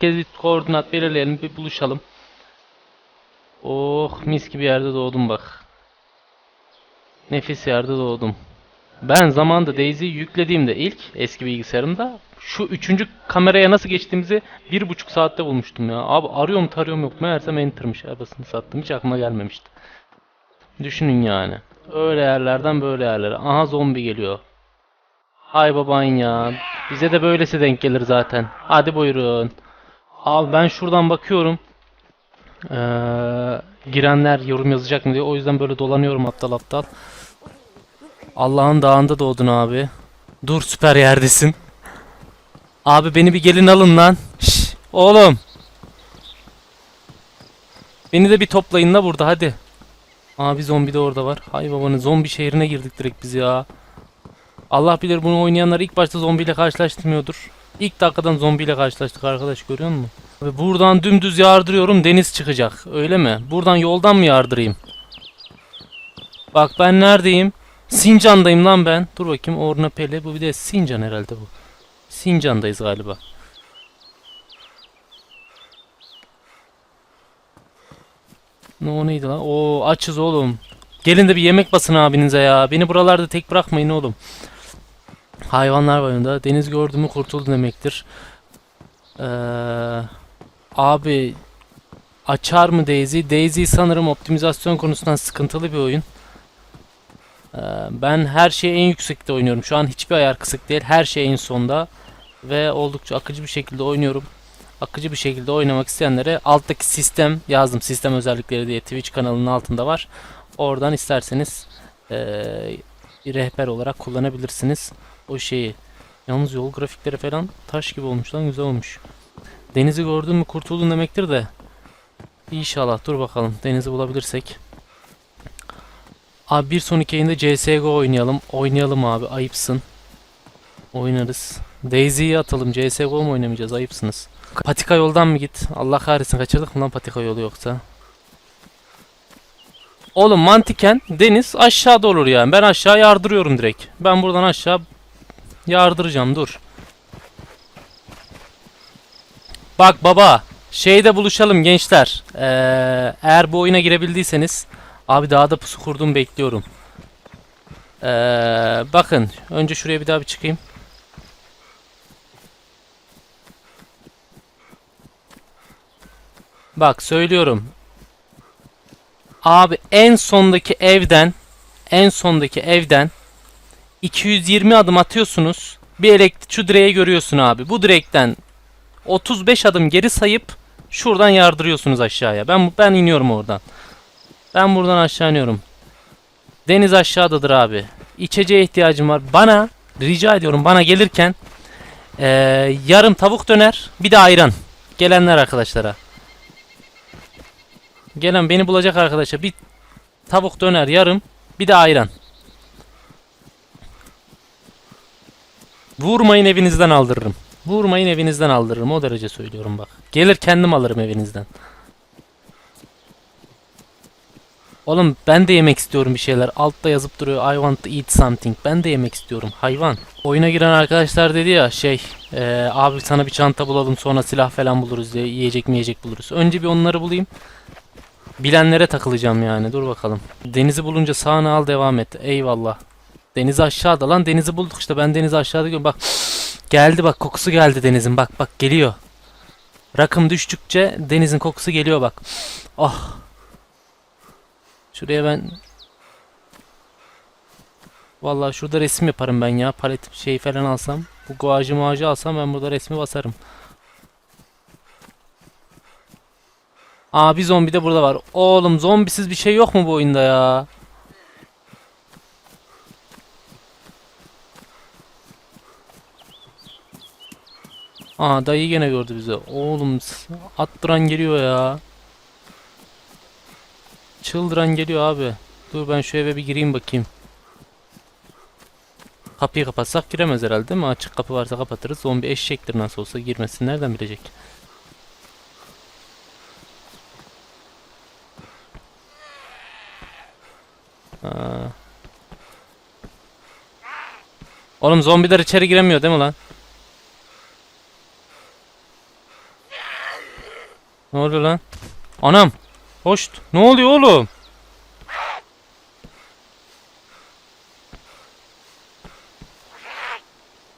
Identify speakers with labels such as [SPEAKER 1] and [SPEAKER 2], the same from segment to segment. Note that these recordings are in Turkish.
[SPEAKER 1] Herkes bir koordinat belirleyelim bir buluşalım. Oh mis gibi yerde doğdum bak. Nefis yerde doğdum. Ben zamanda Daisy'yi yüklediğimde ilk eski bilgisayarımda şu üçüncü kameraya nasıl geçtiğimizi bir buçuk saatte bulmuştum ya. Abi arıyorum tarıyorum yok. Meğersem enter'mış. Arabasını sattım. Hiç aklıma gelmemişti. Düşünün yani. Öyle yerlerden böyle yerlere. Aha zombi geliyor. Hay baban ya. Bize de böylesi denk gelir zaten. Hadi buyurun. Abi ben şuradan bakıyorum. Ee, girenler yorum yazacak mı diye. O yüzden böyle dolanıyorum aptal aptal. Allah'ın dağında doğdun abi. Dur süper yerdesin. Abi beni bir gelin alın lan. Şş, oğlum. Beni de bir toplayın da burada hadi. Abi zombi de orada var. Hay babanın zombi şehrine girdik direkt biz ya. Allah bilir bunu oynayanlar ilk başta zombiyle karşılaştırmıyordur. İlk dakikadan zombiyle karşılaştık arkadaş görüyor musun? Ve buradan dümdüz yardırıyorum deniz çıkacak. Öyle mi? Buradan yoldan mı yardırayım? Bak ben neredeyim? Sincan'dayım lan ben. Dur bakayım Orna Pele. Bu bir de Sincan herhalde bu. Sincan'dayız galiba. Ne o neydi lan? Oo açız oğlum. Gelin de bir yemek basın abinize ya. Beni buralarda tek bırakmayın oğlum. Hayvanlar var yanında. Deniz gördü mü kurtuldu demektir. Ee, abi açar mı Daisy? Daisy sanırım optimizasyon konusundan sıkıntılı bir oyun. Ee, ben her şeyi en yüksekte oynuyorum. Şu an hiçbir ayar kısık değil. Her şey en sonda. Ve oldukça akıcı bir şekilde oynuyorum. Akıcı bir şekilde oynamak isteyenlere alttaki sistem yazdım. Sistem özellikleri diye Twitch kanalının altında var. Oradan isterseniz eee, bir rehber olarak kullanabilirsiniz o şeyi. Yalnız yol grafikleri falan taş gibi olmuş lan güzel olmuş. Denizi gördün mü kurtuldun demektir de. İnşallah dur bakalım denizi bulabilirsek. Abi bir sonraki yayında CSGO oynayalım. Oynayalım abi ayıpsın. Oynarız. Daisy'yi atalım. CSGO mu oynamayacağız? Ayıpsınız. Patika yoldan mı git? Allah kahretsin kaçırdık mı lan patika yolu yoksa? Oğlum mantiken deniz aşağıda olur yani. Ben aşağı yardırıyorum direkt. Ben buradan aşağı yardıracağım dur. Bak baba. Şeyde buluşalım gençler. Ee, eğer bu oyuna girebildiyseniz. Abi dağda pusu kurdum bekliyorum. Ee, bakın. Önce şuraya bir daha bir çıkayım. Bak söylüyorum. Abi en sondaki evden en sondaki evden 220 adım atıyorsunuz. Bir elektrik şu direği görüyorsun abi. Bu direkten 35 adım geri sayıp şuradan yardırıyorsunuz aşağıya. Ben ben iniyorum oradan. Ben buradan aşağı iniyorum. Deniz aşağıdadır abi. İçeceğe ihtiyacım var. Bana rica ediyorum bana gelirken eee, yarım tavuk döner bir de ayran. Gelenler arkadaşlara. Gelen beni bulacak arkadaşa bir tavuk döner yarım bir de ayran. Vurmayın evinizden aldırırım. Vurmayın evinizden aldırırım o derece söylüyorum bak. Gelir kendim alırım evinizden. Oğlum ben de yemek istiyorum bir şeyler. Altta yazıp duruyor I want to eat something. Ben de yemek istiyorum hayvan. Oyuna giren arkadaşlar dedi ya şey eee, abi sana bir çanta bulalım sonra silah falan buluruz diye yiyecek mi yiyecek buluruz. Önce bir onları bulayım. Bilenlere takılacağım yani. Dur bakalım. Denizi bulunca sağını al devam et. Eyvallah. Deniz aşağıda lan. Denizi bulduk işte. Ben denizi aşağıda görüyorum. Bak. Geldi bak. Kokusu geldi denizin. Bak bak geliyor. Rakım düştükçe denizin kokusu geliyor bak. Oh. Şuraya ben Vallahi şurada resim yaparım ben ya. Palet şey falan alsam. Bu guajı muacı alsam ben burada resmi basarım. Aa bir zombi de burada var. Oğlum zombisiz bir şey yok mu bu oyunda ya? Aa dayı gene gördü bizi. Oğlum attıran geliyor ya. Çıldıran geliyor abi. Dur ben şu eve bir gireyim bakayım. Kapıyı kapatsak giremez herhalde değil mi? Açık kapı varsa kapatırız. Zombi eşektir nasıl olsa girmesin. Nereden bilecek? Aa. Oğlum zombiler içeri giremiyor değil mi lan? Ne oluyor lan? Anam. Hoş. Ne oluyor oğlum?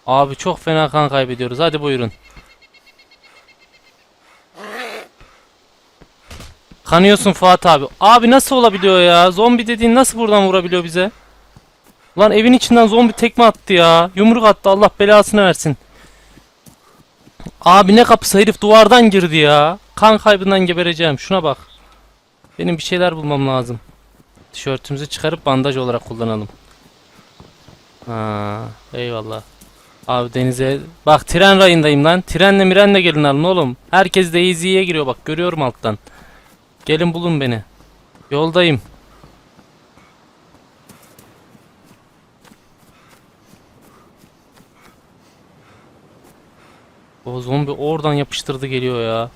[SPEAKER 1] Abi çok fena kan kaybediyoruz. Hadi buyurun. Kanıyorsun Fuat abi. Abi nasıl olabiliyor ya? Zombi dediğin nasıl buradan vurabiliyor bize? Lan evin içinden zombi tekme attı ya. Yumruk attı Allah belasını versin. Abi ne kapısı herif duvardan girdi ya. Kan kaybından gebereceğim. Şuna bak. Benim bir şeyler bulmam lazım. Tişörtümüzü çıkarıp bandaj olarak kullanalım. Ha, eyvallah. Abi denize bak tren rayındayım lan. Trenle mirenle gelin alın oğlum. Herkes de easy'ye giriyor bak görüyorum alttan. Gelin bulun beni. Yoldayım. O zombi oradan yapıştırdı geliyor ya.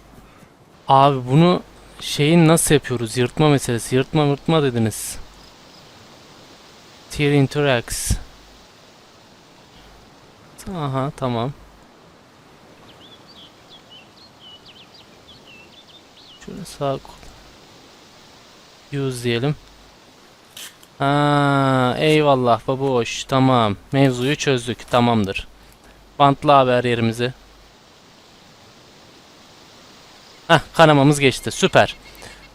[SPEAKER 1] Abi bunu şeyin nasıl yapıyoruz? Yırtma meselesi. Yırtma yırtma dediniz. Tier interacts. Aha tamam. Şöyle sağ. Use diyelim. Ha, eyvallah babuş. Tamam. Mevzuyu çözdük. Tamamdır. Bantla haber yerimizi. Heh, kanamamız geçti. Süper.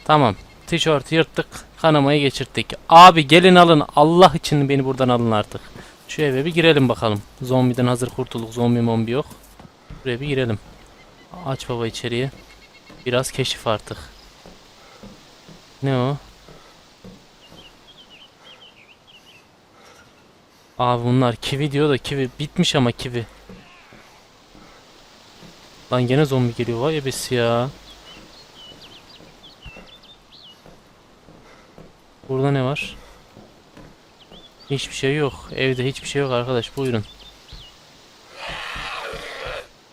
[SPEAKER 1] Tamam. Tişört yırttık. Kanamayı geçirttik. Abi gelin alın. Allah için beni buradan alın artık. Şu eve bir girelim bakalım. Zombiden hazır kurtulduk. Zombi mombi yok. Buraya bir girelim. Aç baba içeriye. Biraz keşif artık. Ne o? Abi bunlar kivi diyor da kivi bitmiş ama kivi. Lan gene zombi geliyor vay ebesi ya. Burada ne var? Hiçbir şey yok. Evde hiçbir şey yok arkadaş. Buyurun.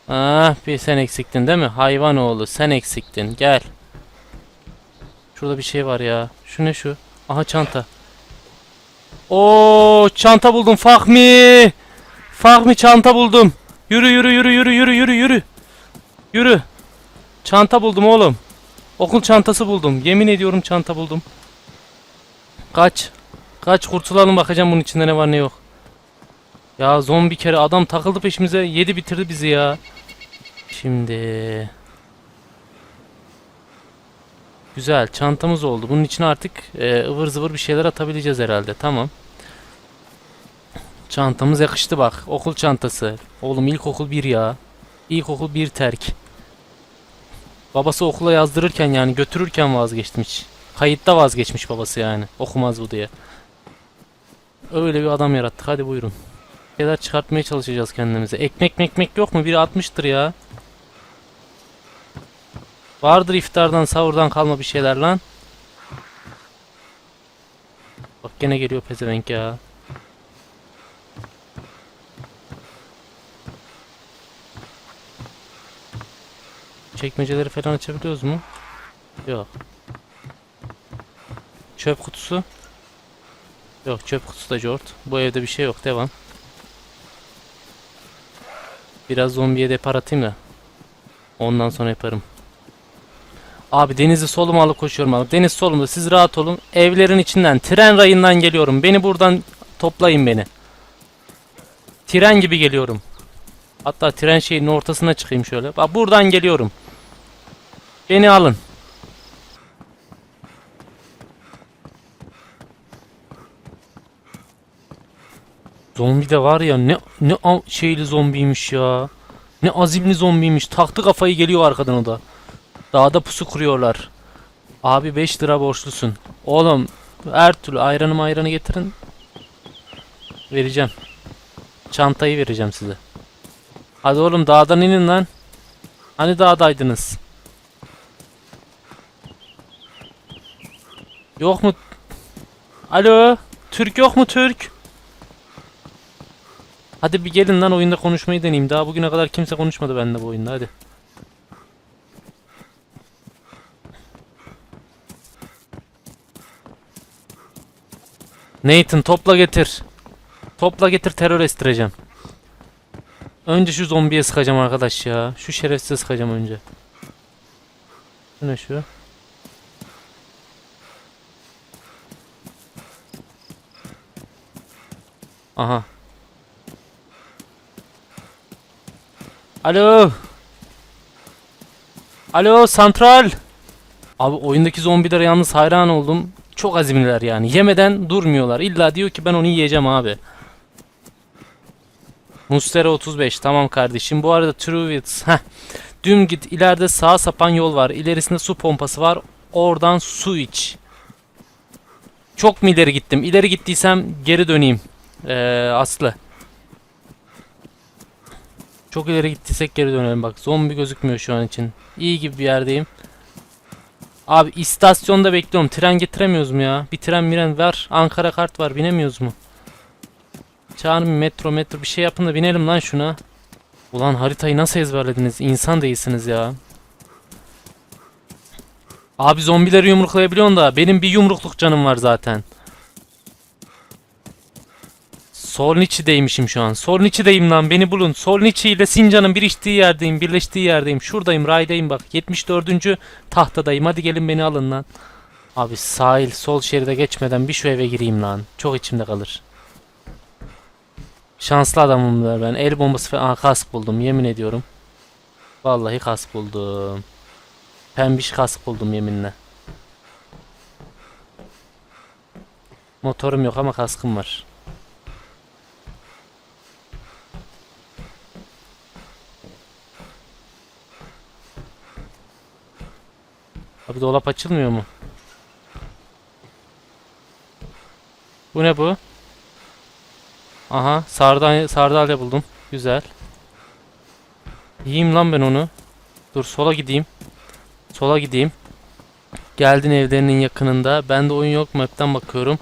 [SPEAKER 1] Ah bir sen eksiktin değil mi? Hayvan oğlu sen eksiktin. Gel. Şurada bir şey var ya. Şu ne şu? Aha çanta. Oo çanta buldum Fahmi. Fahmi çanta buldum. Yürü yürü yürü yürü yürü yürü yürü. Yürü. Çanta buldum oğlum. Okul çantası buldum. Yemin ediyorum çanta buldum. Kaç. Kaç kurtulalım bakacağım bunun içinde ne var ne yok. Ya zombi kere adam takıldı peşimize yedi bitirdi bizi ya. Şimdi. Güzel çantamız oldu. Bunun içine artık e, ıvır zıvır bir şeyler atabileceğiz herhalde. Tamam. Çantamız yakıştı bak. Okul çantası. Oğlum ilkokul bir ya. İlkokul bir terk. Babası okula yazdırırken yani götürürken vazgeçtim hiç. Kayıtta vazgeçmiş babası yani. Okumaz bu diye. Öyle bir adam yarattık. Hadi buyurun. Bir şeyler çıkartmaya çalışacağız kendimize. Ekmek mekmek yok mu? Biri atmıştır ya. Vardır iftardan sahurdan kalma bir şeyler lan. Bak gene geliyor pezevenk ya. Çekmeceleri falan açabiliyoruz mu? Yok. Çöp kutusu. Yok çöp kutusu da jort. Bu evde bir şey yok. Devam. Biraz zombiye depar atayım da. Ondan sonra yaparım. Abi denizi soluma alıp koşuyorum abi. Deniz solumda siz rahat olun. Evlerin içinden tren rayından geliyorum. Beni buradan toplayın beni. Tren gibi geliyorum. Hatta tren şeyinin ortasına çıkayım şöyle. Bak buradan geliyorum. Beni alın. Zombi de var ya ne ne şeyli zombiymiş ya. Ne azimli zombiymiş. Taktı kafayı geliyor arkadan o da. Dağda pusu kuruyorlar. Abi 5 lira borçlusun. Oğlum her türlü ayranı ayranı getirin. Vereceğim. Çantayı vereceğim size. Hadi oğlum dağdan inin lan. Hani dağdaydınız? Yok mu? Alo? Türk yok mu Türk? Hadi bir gelin lan oyunda konuşmayı deneyeyim. Daha bugüne kadar kimse konuşmadı bende bu oyunda hadi. Nathan topla getir. Topla getir terör estireceğim. Önce şu zombiye sıkacağım arkadaş ya. Şu şerefsize sıkacağım önce. Bu ne şu? Aha. Alo. Alo santral. Abi oyundaki zombilere yalnız hayran oldum. Çok azimliler yani. Yemeden durmuyorlar. İlla diyor ki ben onu yiyeceğim abi. Mustera 35 tamam kardeşim. Bu arada Truwitz. Heh. Düm git ileride sağa sapan yol var. İlerisinde su pompası var. Oradan su iç. Çok mu ileri gittim? İleri gittiysem geri döneyim. Ee, Aslı. Çok ileri gittiysek geri dönelim bak. Zombi gözükmüyor şu an için. İyi gibi bir yerdeyim. Abi istasyonda bekliyorum. Tren getiremiyoruz mu ya? Bir tren miren var. Ankara kart var. Binemiyoruz mu? Çağırın metro metro bir şey yapın da binelim lan şuna. Ulan haritayı nasıl ezberlediniz? İnsan değilsiniz ya. Abi zombileri yumruklayabiliyorsun da benim bir yumrukluk canım var zaten. Solniçi'deymişim şu an. Solniçi'deyim lan beni bulun. Solniçi ile Sincan'ın birleştiği yerdeyim. Birleştiği yerdeyim. Şuradayım raydayım bak. 74. tahtadayım. Hadi gelin beni alın lan. Abi sahil sol şeride geçmeden bir şu eve gireyim lan. Çok içimde kalır. Şanslı adamım da ben. El bombası falan Aa, kask buldum yemin ediyorum. Vallahi kask buldum. Pembiş kask buldum yeminle. Motorum yok ama kaskım var. Abi dolap açılmıyor mu? Bu ne bu? Aha sardalya, sardalya buldum. Güzel. Yiyeyim lan ben onu. Dur sola gideyim. Sola gideyim. Geldin evlerinin yakınında. Bende oyun yok. Map'ten bakıyorum.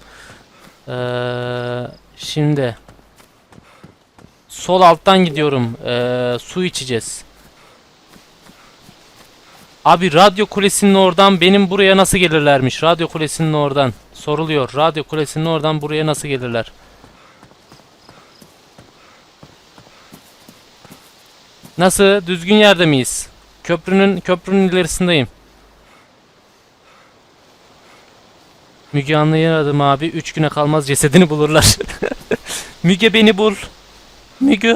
[SPEAKER 1] Ee, şimdi sol alttan gidiyorum. Ee, su içeceğiz. Abi radyo kulesinin oradan benim buraya nasıl gelirlermiş? Radyo kulesinin oradan. Soruluyor. Radyo kulesinin oradan buraya nasıl gelirler? Nasıl? Düzgün yerde miyiz? Köprünün köprünün ilerisindeyim. Müge Anlı'yı aradım abi. Üç güne kalmaz cesedini bulurlar. Müge beni bul. Müge.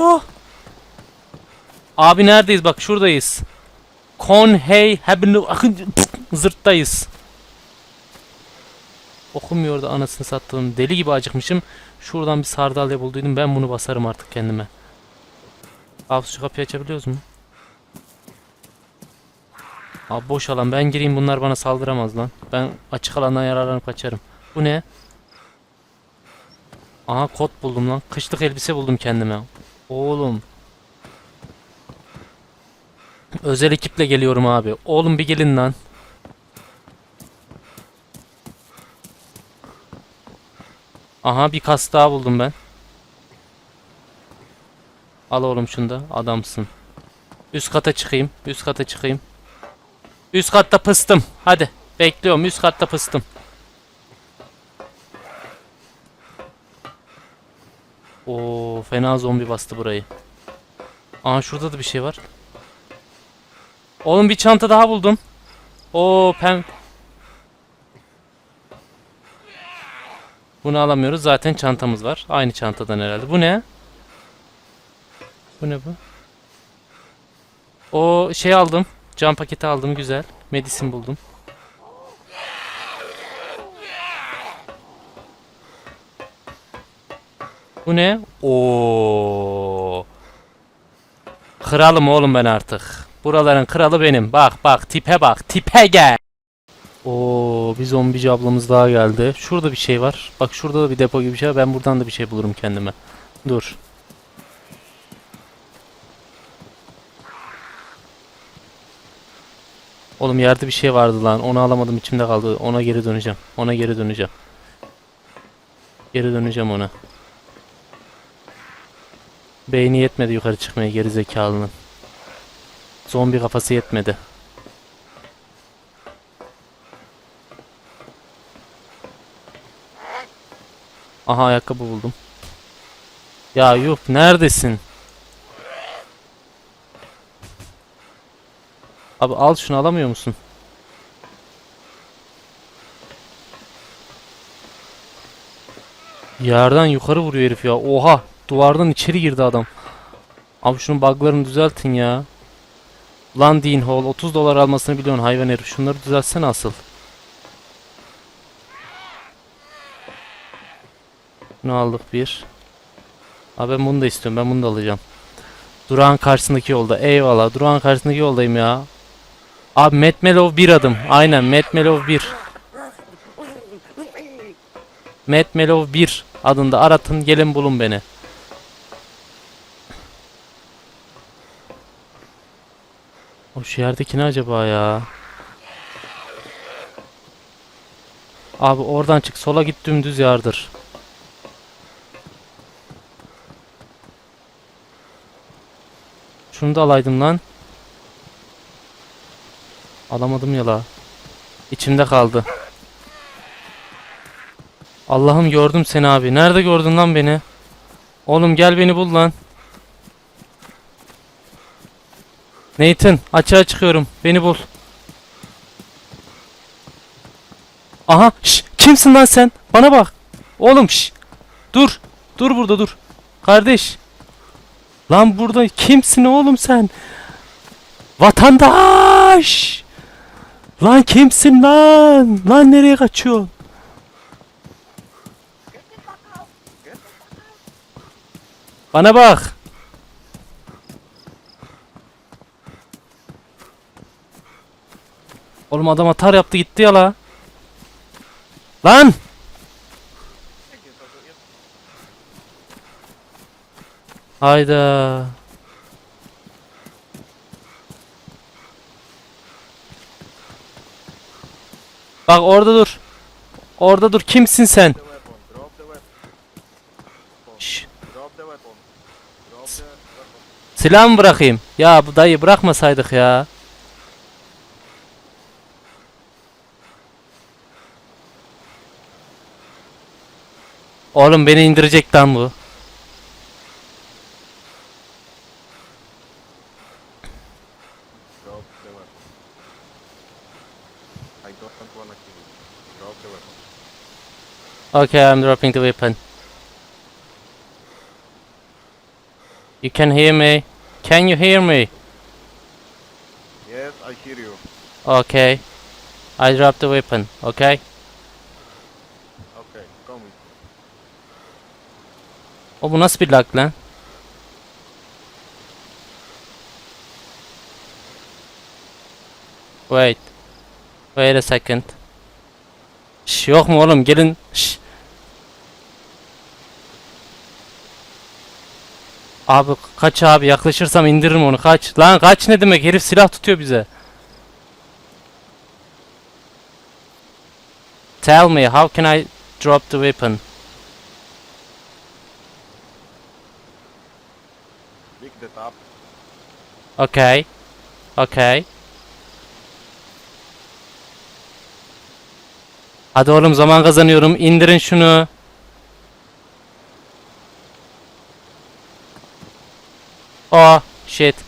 [SPEAKER 1] Abi neredeyiz? Bak şuradayız. Konhey Hebnu zırttayız. Okumuyor da anasını sattığım deli gibi acıkmışım. Şuradan bir sardalya bulduydum. Ben bunu basarım artık kendime. Abi şu kapıyı açabiliyoruz mu? Abi boş alan ben gireyim bunlar bana saldıramaz lan. Ben açık alandan yararlanıp kaçarım. Bu ne? Aha kot buldum lan. Kışlık elbise buldum kendime. Oğlum. Özel ekiple geliyorum abi. Oğlum bir gelin lan. Aha bir kas daha buldum ben. Al oğlum şunu da. Adamsın. Üst kata çıkayım. Üst kata çıkayım. Üst katta pıstım. Hadi. Bekliyorum. Üst katta pıstım. Oo, fena zombi bastı burayı. Aa şurada da bir şey var. Oğlum bir çanta daha buldum. Oo pem. Bunu alamıyoruz. Zaten çantamız var. Aynı çantadan herhalde. Bu ne? Bu ne bu? O şey aldım. Cam paketi aldım güzel. Medisin buldum. Bu ne? Oo. Kralım oğlum ben artık. Buraların kralı benim. Bak bak tipe bak. Tipe gel. Oo bir zombici ablamız daha geldi. Şurada bir şey var. Bak şurada da bir depo gibi bir şey var. Ben buradan da bir şey bulurum kendime. Dur. Oğlum yerde bir şey vardı lan. Onu alamadım içimde kaldı. Ona geri döneceğim. Ona geri döneceğim. Geri döneceğim ona. Beyni yetmedi yukarı çıkmaya geri zekalının. Zombi kafası yetmedi. Aha ayakkabı buldum. Ya yuh neredesin? Abi al şunu alamıyor musun? Yerden yukarı vuruyor herif ya. Oha duvardan içeri girdi adam. Abi şunun buglarını düzeltin ya. Lan Dean Hall 30 dolar almasını biliyorsun hayvan herif. Şunları düzeltsene asıl. Bunu aldık bir. Abi ben bunu da istiyorum. Ben bunu da alacağım. Durağın karşısındaki yolda. Eyvallah. Durağın karşısındaki yoldayım ya. Abi Matt Melov bir adım. Aynen Matt Melov bir. Matt Melov 1 adında aratın gelin bulun beni. O şu yerdeki ne acaba ya? Abi oradan çık sola git dümdüz yardır. Şunu da alaydım lan. Alamadım ya la. İçimde kaldı. Allah'ım gördüm seni abi. Nerede gördün lan beni? Oğlum gel beni bul lan. Nathan açığa çıkıyorum. Beni bul. Aha şş, kimsin lan sen? Bana bak. Oğlum şş. Dur. Dur burada dur. Kardeş. Lan burada kimsin oğlum sen? Vatandaş. Lan kimsin lan? Lan nereye kaçıyorsun? Bana bak. Oğlum adam atar yaptı gitti ya la. Lan! Hayda. Bak orada dur. Orada dur. Kimsin sen? Silah mı bırakayım? Ya bu dayı bırakmasaydık ya. Oğlum beni indirecek lan bu. Okay, I'm dropping the weapon. You can hear me? Can you hear me?
[SPEAKER 2] Yes, I hear you.
[SPEAKER 1] Okay. I dropped the weapon? Okay, O bu nasıl bir lag lan? Wait. Wait a second. Şş, yok mu oğlum gelin. Şş. Abi kaç abi yaklaşırsam indiririm onu kaç. Lan kaç ne demek herif silah tutuyor bize. Tell me how can I drop the weapon?
[SPEAKER 2] The top.
[SPEAKER 1] Okay. Okay. Hadi oğlum zaman kazanıyorum. İndirin şunu. Oh shit.